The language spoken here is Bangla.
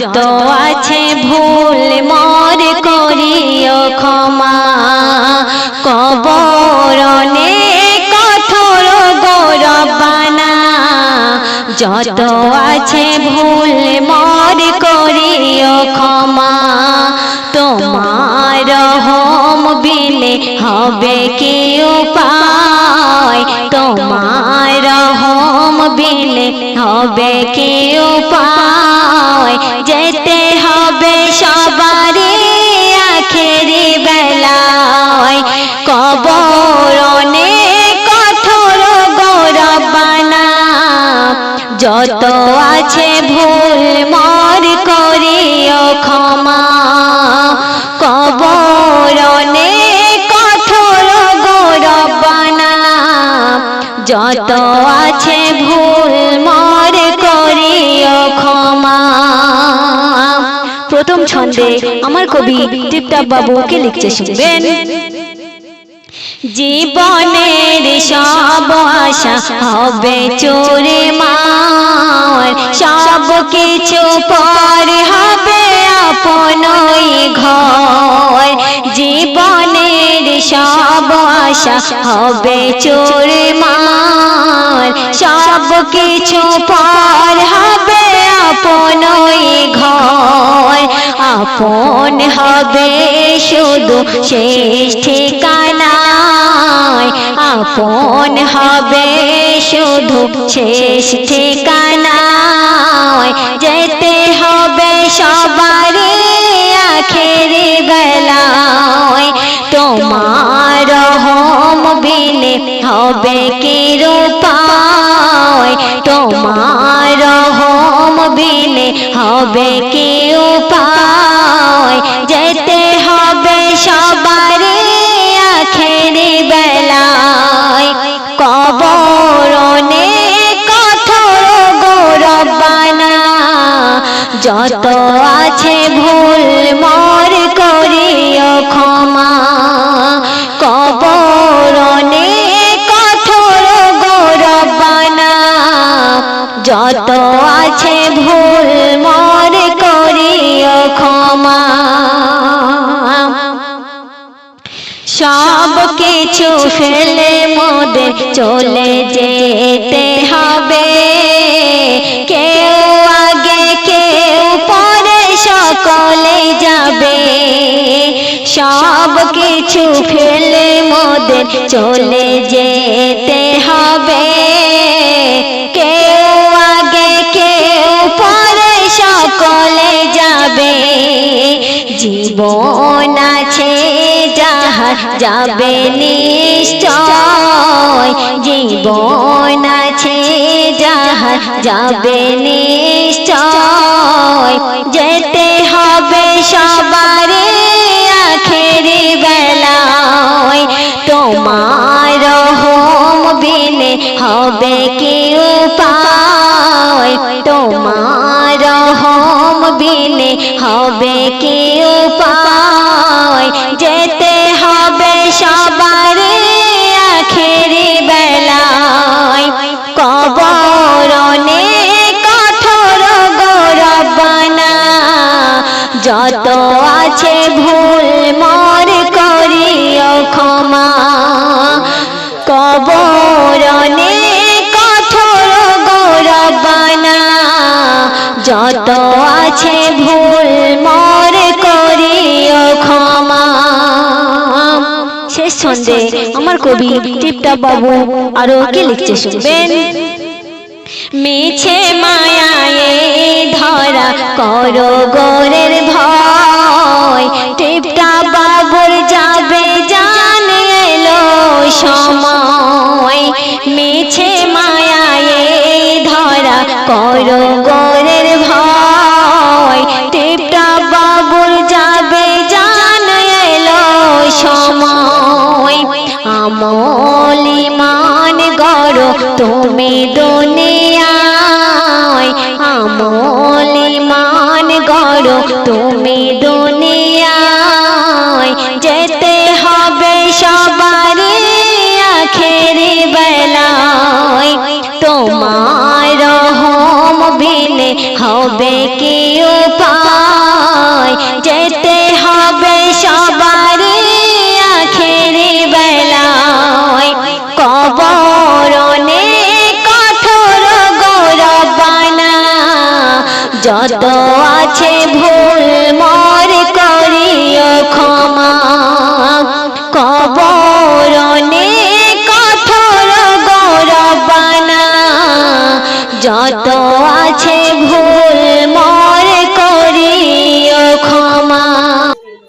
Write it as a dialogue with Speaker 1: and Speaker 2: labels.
Speaker 1: যত আছে ভুল মর করিও ক্ষমা। কবরনে কঠোর গৌরবানা যত আছে ভুল মর করিও ক্ষমা। তোমার হোম বিলে হবে কি উপায় তোমার হোম বিলে হবে কি উপায় যেতে হবে সবারই আখেরি বেলায় কবরনে কঠোর গৌরবানা যত আছে ভুল মর করিও ক্ষমা। কবরনে কঠোর গৌরবানা যত ছন্দে আমার কবি টিপটাপ বাবুকে লিখতে শুনবেন। জীবনের সব আশা হবে চোরে মার। সব কিছু পর হবে আপনই ঘর। জীবনের সব আশা হবে চোরে মার। সব কিছু পর হবে আপনই ঘর আপন হবে শুধু শেষ ঠিকানায়? আপন হবে শুধু শেষ ঠিকানায়? যেতে হবে সবারই আখেরি বেলায় তোমার হোম বিলে হবে কি রূপায়? তোমার হোম বিলে হবে কি উপায় যত আছে ভুল মর করিও ক্ষমা। কবরনে কঠোর গৌরবানা যত আছে ভুল মর করিও ক্ষমা। সব কিছু ফেলে মোদের চলে যেতে হবে। কিছু ফেলে মোদের চলে যেতে হবে। কেউ আগে, কেউ পরে সকলে যাবে। জীবন আছে, যাহা যাবে নিশ্চয়। জীবন আছে, যাহা যাবে নিশ্চয়। হবে কি উপায় তোমার হোম বিনে। হবে কি উপায় যেতে হবে সবারই আখেরি বেলায়। কবরনে কঠোর গৌরবানা যত আছে ভুল মর করিও ক্ষমা। যত আছে ভুল মর করিও ক্ষমা। শেষ ছন্দে আমার কবি টিপটা বাবু আরও কে লিখছে শুনবেন? মিছে মায়ায়ে ধরা করো গোরের ভয়। টিপটা বাবুর যাবে জান এলো সময়। মিছে মায়ায়ে ধরা করো গোরের তুমি যত আছে ভুল